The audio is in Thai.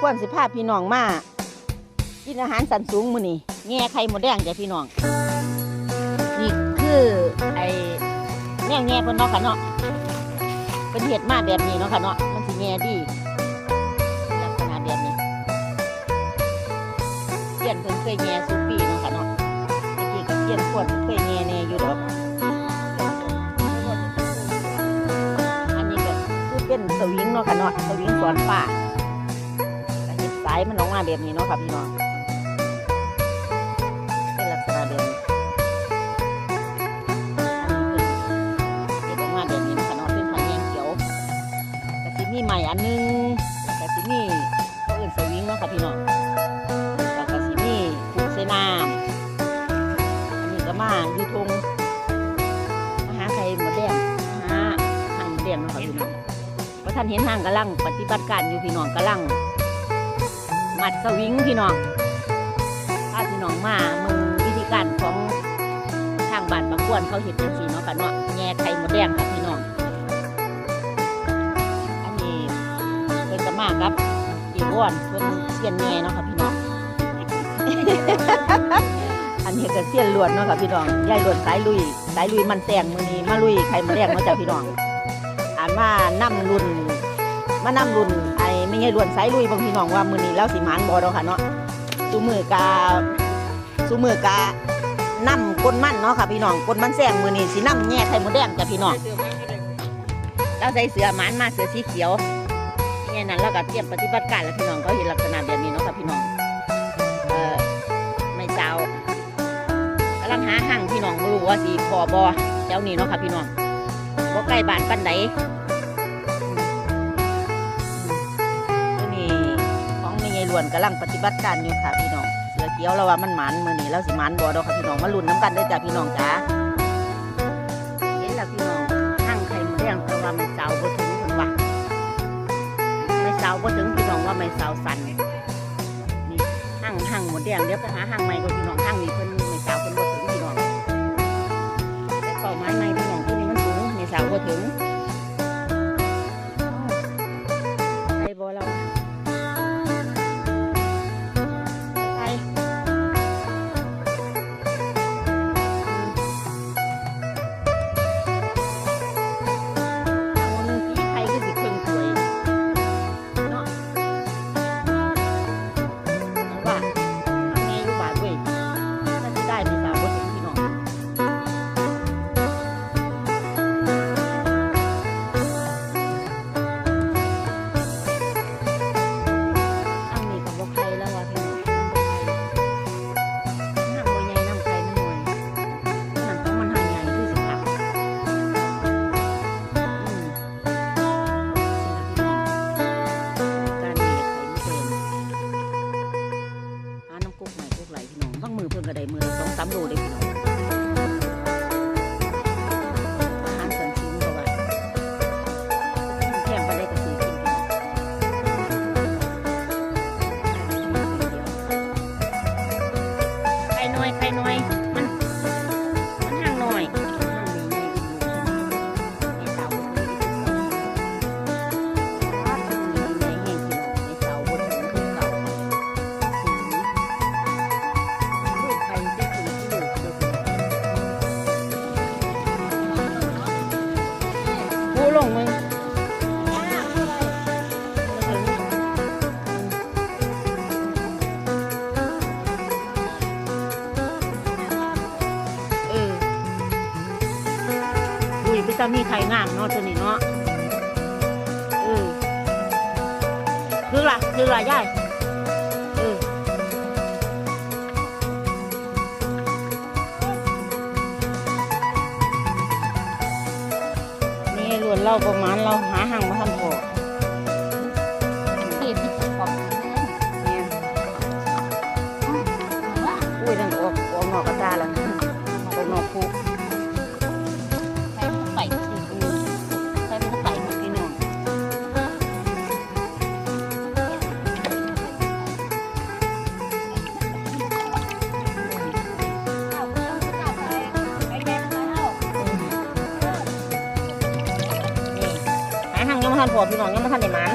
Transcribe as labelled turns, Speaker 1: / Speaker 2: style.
Speaker 1: พี่น้องมื้อนี้ประกวนสิพาพี่น้องมากินอาหารสันสูงมือนี้แง่ไข่หมดแดงจ้ะพี่น้อง นี่คือไอ้แง่แง่เพิ่นเนาะค่ะเนาะเป็นเห็ดมาแบบนี้เนาะค่ะเนาะมันสิแง่ดีลักษณะแบบนี้เสียนเพิ่นเคยแง่สุปีเนาะค่ะเนาะเมื่อกี้ก็เสียนขวดเพิ่นเคยแง่แน่อยู่ดอกอันนี้ก็คือเป็นสวิงเนาะค่ะเนาะสวิงสวนป่า มันออกมาแบบนี้เนาะค่ะพี่น้องเป็นลักษณะแบบนี้อันนี้คือเห็ดออกมาแบบนี้นะคะเนาะเป็นพันแยงเขียวก็สิมีใหม่อันหนึงแล้วก็สิมีเขาอื่นสวิงเนาะค่ะพี่น้องแล้วก็สิมีผูกเสน้ำอันนี้ก็มาอยู่ทงมาหาไข่หมดแดงมหาห่างเรียงเนาะค่ะพี่น้องเพราะท่านเห็นห่างกำลังปฏิบัติการอยู่พี่น้องกำลัง มัดสวิงพี่น้องพาพี่น้องมามึงวิธีการของทางบ้านบางกวนเขาเห็นจังสีเนาะค่ะเนาะแง่ไข่มดแดงค่ะพี่น้อง อันนี้เพิ่นก็มากับอีอ้วนเพิ่นเสียนแง่เนาะค่ะพี่น้อง อันนี้ก็เสียนลวดเนาะค่ะพี่น้องยายลวดสายลุยสายลุยมันแตงมือนี้มาลุยไข่มดแดงเนาะจ้ะพี่น้อง อ่านมานํรุ่นมานํรุ่น ไม่ใช่รุ่นสายลุยบางพี่น้องว่ามือนี้แล้วสิมานบอดอกค่ะเนาะสูมือกาสูมือกานํกลมันเนาะค่ะพี่น้องกลมันแซงมือนี้สินํแง่ไข่มดแดงจ้ะพี่น้องแล้วใส่เสือหมานมาเสือสีเขียวยังไงนั้นแล้วก็เตรียมปฏิบัติการแล้วพี่น้องเขาเห็นลักษณะแบบนี้เนาะค่ะพี่น้องเออไม่เจ้ากำลังหาหั่งพี่น้องบ่รู้ว่าสิพอบอแถวนี้เนาะค่ะพี่น้องบ่ใกล้บ้านปันใด วนกำลังปฏิบัติการอยู่ค่ะพี่น้องเสือเกี้ยวเราว่ามันหมันมือนี้เราสิหมันบ่ดอกค่ะพี่น้องมาลุ้นน้ำกันได้จ้ะพี่น้องจ้าเห็นแล้วพี่น้องหั่งไข่มดแดงแต่ว่าไม่สาวบ่ถึงเหมือนว่าไม่สาวบ่ถึงพี่น้องว่าไม่สาวสันนี่หั่งหั่งหมดแดงเดี๋ยวไปหาหั่งใหม่ก็พี่น้องหั่งนี่เพิ่น มือเพิ่นก็ได้มือสองสามโลได้พี่น้อง ลงมึงมาถึงเอออุ้ยไปตามีไข่งามเนาะตัวนี้เนาะ เออคือละคือละยาย ล้วนเราประมาณเราหาห่างมาทันพอ
Speaker 2: หา
Speaker 1: ห่า
Speaker 2: ง
Speaker 1: ยังมาทันพอพี่น้องยังมาทันได้มัน